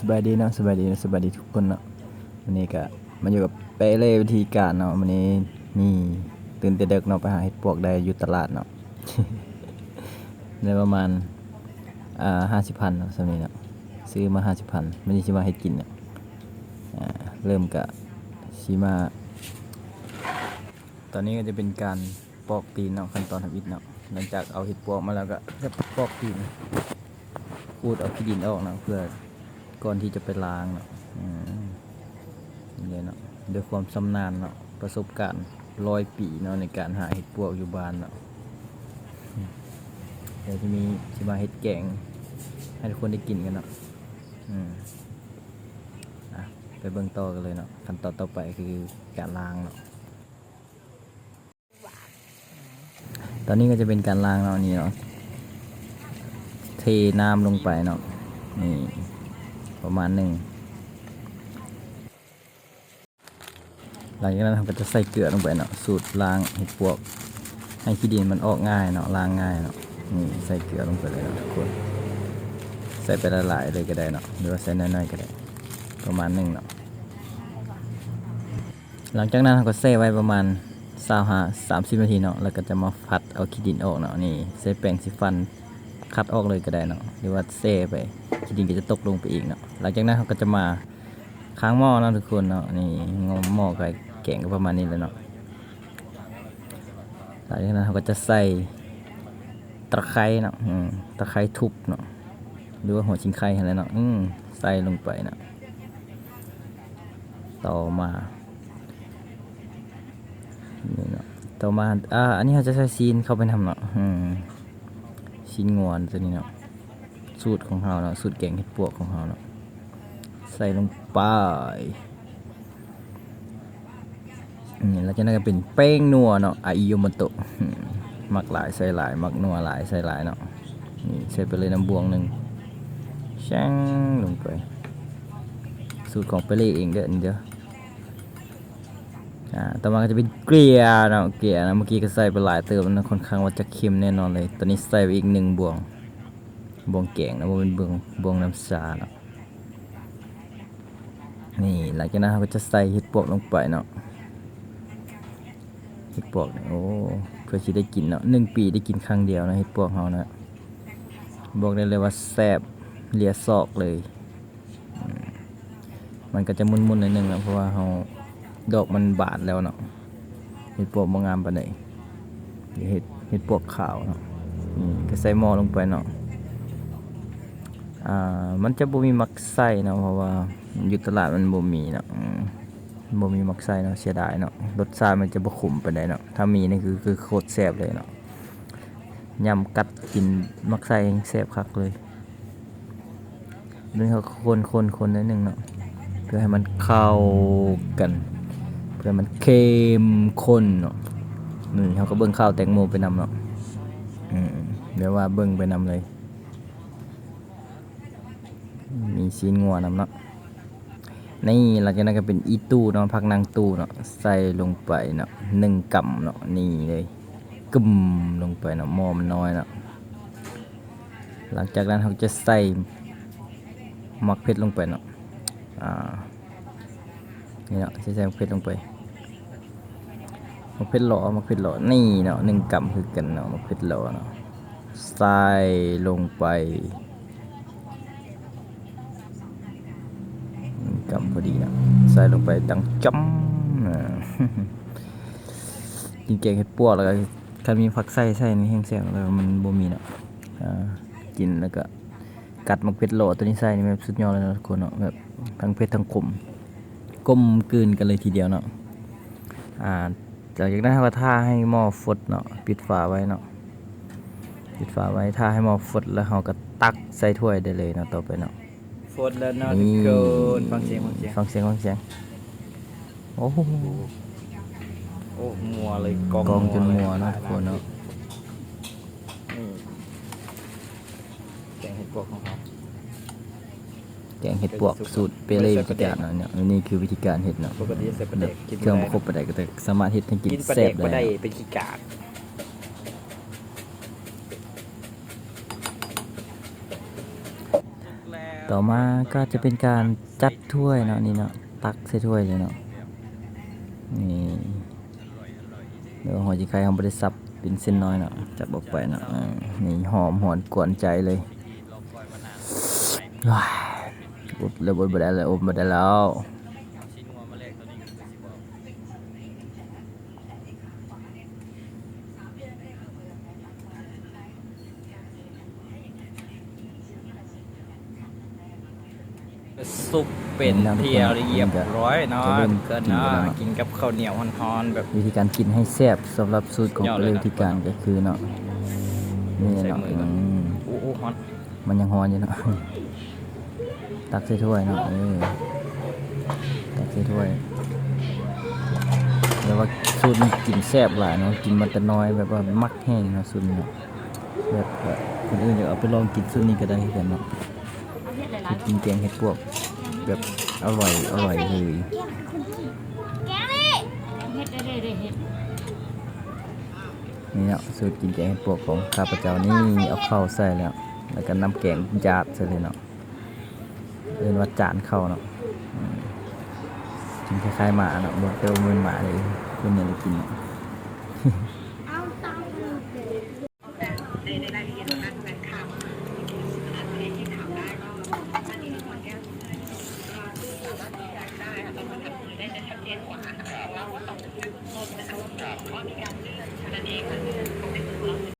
สบายดีเนาะสบายดีนะสบายดีทุกคนเนาะวันนี้ก็มาอยู่กับเปเล่วิธีการเนาะวันนี้นี่ตื่นแต่เด็กเนาะไปหาเห็ดปวกได้อยู่ตลาดเนาะได้ประมาณอ่าห้าสิบพันเนาะสำนี้เนาะซื้อมาห้าสิบพันไม่ได้ชิมาให้กินเนาะอ่าเริ่มกะชิมา ตอนนี้ก็จะเป็นการปอกตีนเนาะขั้นตอนทำอิฐเนาะหลังจากเอาเห็ดปวกมาแล้วก็จะปอกตีนขูดเอาขี้ดินออกนะเพื่อ ก่อนที่จะไปล้างเนาะเนี่ยเนาะด้วยความชำนาญเนาะประสบการณ์ร้อยปีเนาะในการหาเห็ดปวกอยู่บ้านเนาะเดี๋ยวจะมีชิมาเห็ดแกง ให้ทุกคนได้กินกันเนาะอืมอะไปเบิ่งต่อกันเลยเนาะขั้นตอนต่อไปคือการล้างเนาะตอนนี้ก็จะเป็นการล้างเนาะนี่เนาะเทน้ำลงไปเนาะนี่ ประมาณหนึ่งหลังจากนั้นเราก็จะใส่เกลือลงไปเนาะสูตรล้างเห็ดปวก ให้ขี้ดินมันออกง่ายเนาะล้างง่ายเนาะนี่ใส่เกลือลงไปเลยเนาะทุกคน ใส่ไปละลายๆเลยก็ได้เนาะหรือว่าใส่น้อยๆก็ได้ ประมาณหนึ่งเนาะหลังจากนั้นเราก็แช่ไว้ประมาณสาหาสามสิบนาทีเนาะแล้วก็จะมาผัดเอาขี้ดินออกเนาะนี่ใส่แป้งสีฟันคัดออกเลยก็ได้เนาะหรือว่าเซไป ขี้ดินก็จะตกลงไปอีกเนาะหลังจากนั้นเขาก็จะมาค้างหม้อนะทุกคนเนาะนี่งอหม้อกับแกงก็ประมาณนี้เลยเนาะหลังจากนั้นเขาก็จะใส่ตะไคร้เนาะตะไคร้ทุบเนาะหรือว่าหัวชิงไข่อะไรเนาะอืมใส่ลงไปเนาะต่อมานี่เนาะต่อมาอ่าอันนี้เขาจะใส่ซีนเข้าไปทำเนาะอืมชิ้นงวนตัวนี้เนาะ สูตรของเราเนาะสูตรแกงเห็ดปวกของเราเนาะใส่ลงไปนี่แล้วจากนั้นก็เป็นแป้งนัวเนาะอาอิโยมโตะมักหลายใส่หลายมักนัวหลายใส่หลายเนาะนี่ใส่ไปเลยน้ำบวงหนึ่งช่างลงไป สูตรของเปเล่เองเด้อเด้ออ่าต่อมาก็จะเป็นเกลียเนาะเกลียนะเมื่อกี้ก็ใส่ไปหลายเติมนะค่อนข้างว่าจะเค็มแน่นอนเลยตอนนี้ใส่ไปอีกหนึ่งบวง บวงแกงนะว่าเป็นบวงบวงน้ำชาเนาะนี่หลังจากนั้นเราก็จะใส่เห็ดปวกลงไปเนาะเห็ดปวกเนี่ยโอ้เพื่อที่ได้กินเนาะหนึ่งปีได้กินครั้งเดียวนะเห็ดปวกเรานะบอกได้เลยว่าแซ่บเลียซอกเลย มันก็จะมุนๆหนิดนึงนะเพราะว่าเราดอกมันบาดแล้วเนาะเห็ดปวกบางงามปานใดเห็ดเห็ดปวกขาวเนาะก็ใส่หม้อลงไปเนาะ อ่ามันจะบ่มีมักไส้เนาะเพราะว่าอยู่ตลาดมันบ่มีเนาะบ่มีมักไส้เนาะเสียดายเนาะรสชาติมันจะบ่ขมปานใดเนาะถ้ามีนี่คือคือโคตรแซ่บเลยเนาะยำกัดกินมักไส้เองแซ่บคักเลยนี่เขาคนคนคนนิดนึงเนาะเพื่อให้มันเข้ากัน เพื่อมันเค็มข้นเนาะนี่เขาก็เบิ่งข้าวแตงโมไปนำเนาะอืมเดี๋ยวว่าเบิ่งไปนำเลย มีซีนงัวนำเนาะนี่หลังจากนั้นก็เป็นอีตู้เนาะพักนางตู้เนาะใส่ลงไปเนาะหนึ่งกำเนาะนี่เลยกึมลงไปเนาะหม้อมันน้อยเนาะหลังจากนั้นเขาจะใส่หมักเพชรลงไปเนาะอ่านี่เนาะใส่ใส่มะเขือลงไปหมะเขือหล่อหมะเขือหล่อนี่เนาะหนึ่งกำคือกันเนาะหมะเขือหล่อเนาะใส่ลงไปหนึ่งกำพอดีเนาะใส่ลงไปดังจ้ำอ่ากินแกงเห็ดปวกแล้วก็คันมีผักไส้ใส่นี่แห้งแซ่บแล้วมันบ่มีเนาะอ่ากินแล้วก็กัดมะเขือหล่อตัวนี้ใส่นี่แบบสุดยอดเลยเนาะทุกคนเนาะแบบทั้งเผ็ดทั้งขมก้มกลืนกันเลยทีเดียวเนาะอ่าจากนั้นเราก็ท่าให้หม้อฟดเนาะปิดฝาไว้เนาะปิดฝาไว้ท่าให้หม้อฟดแล้วเราก็ตักใส่ถ้วยได้เลยเนาะต่อไปเนาะ โฟดแล้วเนาะนี่ทุกคนฟังเสียงฟังเสียงฟังเสียงฟังเสียงโอ้โหโอ้มัวเลยกองกองจนมัวเลยเนาะทุกคนเนาะนี่แกงเห็ดปวกของเขาแกงเห็ดปวกสูตรเปเล่วิธีการเนาะเนี่ยนี่คือวิธีการเห็ดเนาะปกติจะใส่ปลาแบเด็บกกินเครื่องประคบประไดก็แต่สามารถเห็ดให้กินกินปลาแซ่เด็บกได้บ่ได้เนาะเป็นขี้กากแล้ว ต่อมาก็จะเป็นการจัดถ้วยเนาะนี่เนาะตักใส่ถ้วยเลยเนาะนี่เดี๋ยวหอยจีไข่ของบริสับเป็นเส้นน้อยเนาะจับออกไปเนาะนี่หอมหอนกวนใจเลยว้าวอบเลยบดบได้เลยอบมาได้แล้ว ซุปเป็นเที่ยวเรียบร้อยเนาะจะเริ่มเกินกินเนาะกันแล้วเนาะกินกับข้าวเหนียวฮ้อนๆแบบวิธีการกินให้แซ่บสำหรับสูตรของยอดเปเลยลืนะวิธีการก็คือเนาะนี่ใส่เนาะมือก่อือนมอู้อู้ฮ้อนมันยังฮอนอยู่เนาะตักใส่ถ้วยเนาะเออตักใส่ถ้วยแต่ว่าสูตรนี้กินแซ่บหลายเนาะกินมันแต่น้อยแบบว่ามักแห้งเนาะสูตรนี้เนาะแบบว่าคนอื่นอยากเอาไปลองกินสูตรนี้ก็ได้เหมือนกันเนาะ คือกินแกงเห็ดพวก แบบอร่อยอร่อยเลยแกนี่เฮ็ดได้ได้เฮ็ดนี่เนาะสูตรกินแกงเห็ดพวกของข้าพเจ้านี่เอาเข้าวใส่แล้ว แล้วก็น้ำแกงจาดใส่เลยเนาะเรียนว่าจานเข้าเนาะอืมกินคล้ายๆหมาเนาะบอกเตียวาเหมือนหมาเลยคนเนี่ยเลยกินเนาะ